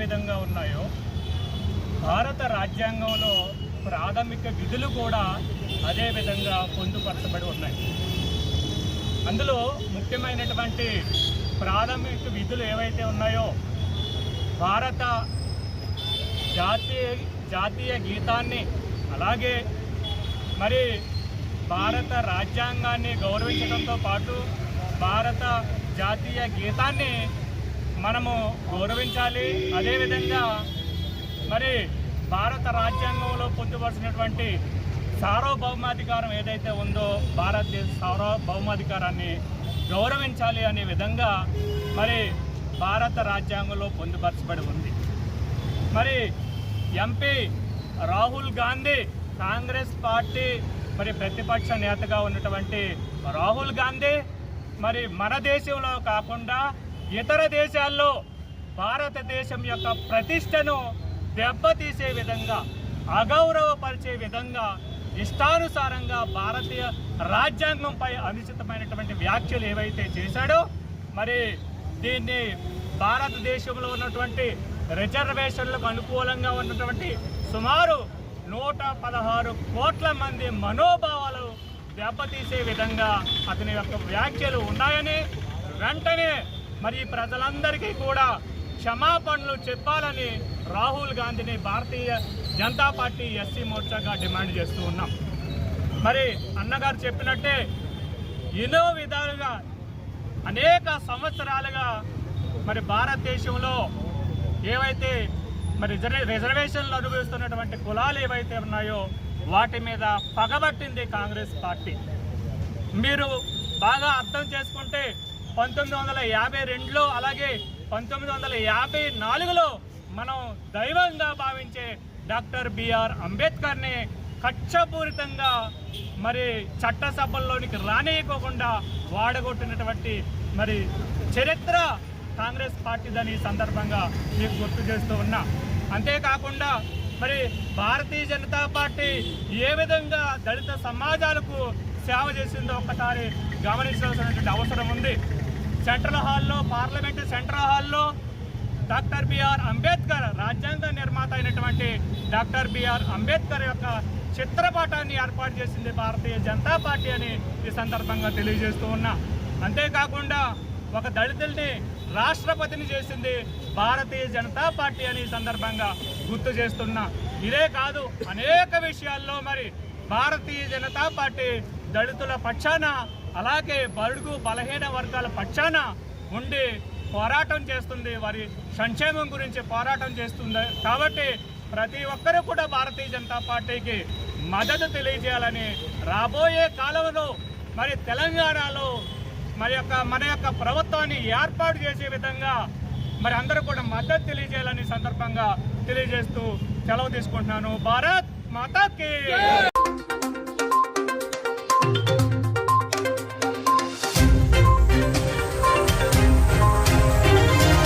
విధంగా ఉన్నాయో భారత రాజ్యాంగంలో ప్రాథమిక విధులు కూడా అదే విధంగా పొందుపరచబడి ఉన్నాయి. అందులో ముఖ్యమైనటువంటి ప్రాథమిక విధులు ఏవైతే ఉన్నాయో భారత జాతీయ జాతీయ గీతాన్ని అలాగే మరి భారత రాజ్యాంగాన్ని గౌరవించడంతో పాటు భారత జాతీయ గీతాన్ని మనము గౌరవించాలి. అదేవిధంగా మరి భారత రాజ్యాంగంలో పొందుపరిచినటువంటి సార్వభౌమాధికారం ఏదైతే ఉందో భారతదేశ సార్వభౌమాధికారాన్ని గౌరవించాలి అనే విధంగా మరి భారత రాజ్యాంగంలో పొందుపరచబడి ఉంది. మరి ఎంపీ రాహుల్ గాంధీ కాంగ్రెస్ పార్టీ మరి ప్రతిపక్ష నేతగా ఉన్నటువంటి రాహుల్ గాంధీ మరి మన దేశంలో కాకుండా ఇతర దేశాల్లో భారతదేశం యొక్క ప్రతిష్టను దెబ్బతీసే విధంగా అగౌరవపరిచే విధంగా ఇష్టానుసారంగా భారతీయ రాజ్యాంగంపై అనుచితమైనటువంటి వ్యాఖ్యలు ఏవైతే చేశాడో మరి దీన్ని భారతదేశంలో ఉన్నటువంటి రిజర్వేషన్లకు అనుకూలంగా ఉన్నటువంటి సుమారు నూట పదహారు కోట్ల మంది మనోభావాలు దెబ్బతీసే విధంగా అతని యొక్క వ్యాఖ్యలు ఉన్నాయని వెంటనే మరి ప్రజలందరికీ కూడా క్షమాపణలు చెప్పాలని రాహుల్ గాంధీని భారతీయ జనతా పార్టీ ఎస్సీ మోర్చాగా డిమాండ్ చేస్తూ ఉన్నాం. మరి అన్నగారు చెప్పినట్టే ఎన్నో విధాలుగా అనేక సంవత్సరాలుగా మరి భారతదేశంలో ఏవైతే మరి రిజర్వే రిజర్వేషన్లు అనుభవిస్తున్నటువంటి కులాలు ఏవైతే ఉన్నాయో వాటి మీద పగబట్టింది కాంగ్రెస్ పార్టీ. మీరు బాగా అర్థం చేసుకుంటే పంతొమ్మిది వందల యాభై రెండులో అలాగే పంతొమ్మిది వందల యాభై నాలుగులో మనం దైవంగా భావించే డాక్టర్ బిఆర్ అంబేద్కర్ని కక్షపూరితంగా మరి చట్టసభల్లోనికి రానియకోకుండా వాడగొట్టినటువంటి మరి చరిత్ర కాంగ్రెస్ పార్టీదని దాని సందర్భంగా మీకు గుర్తు చేస్తూ ఉన్నా. అంతేకాకుండా మరి భారతీయ జనతా పార్టీ ఏ విధంగా దళిత సమాజాలకు సేవ చేసిందో ఒక్కసారి గమనించాల్సినటువంటి అవసరం ఉంది. సెంట్రల్ హాల్లో పార్లమెంటు సెంట్రల్ హాల్లో డాక్టర్ బిఆర్ అంబేద్కర్ రాజ్యాంగ నిర్మాత అయినటువంటి డాక్టర్ బిఆర్ అంబేద్కర్ యొక్క చిత్రపటాన్ని ఏర్పాటు చేసింది భారతీయ జనతా పార్టీ అని ఈ సందర్భంగా తెలియజేస్తూ ఉన్నా. అంతేకాకుండా ఒక దళితుల్ని రాష్ట్రపతిని చేసింది భారతీయ జనతా పార్టీ అని ఈ సందర్భంగా గుర్తు చేస్తున్నా. ఇదే కాదు అనేక విషయాల్లో మరి భారతీయ జనతా పార్టీ దళితుల పక్షాన అలాగే బడుగు బలహీన వర్గాల పక్షాన ఉండి పోరాటం చేస్తుంది. వారి సంక్షేమం గురించి పోరాటం చేస్తుంది. కాబట్టి ప్రతి ఒక్కరూ కూడా భారతీయ జనతా పార్టీకి మద్దతు తెలియజేయాలని రాబోయే కాలంలో మరి తెలంగాణలో మరి యొక్క మన యొక్క ప్రభుత్వాన్ని ఏర్పాటు చేసే విధంగా మరి అందరూ కూడా మద్దతు తెలియజేయాలని సందర్భంగా తెలియజేస్తూ సెలవు తీసుకుంటున్నాను. భారత్ మాతాకి!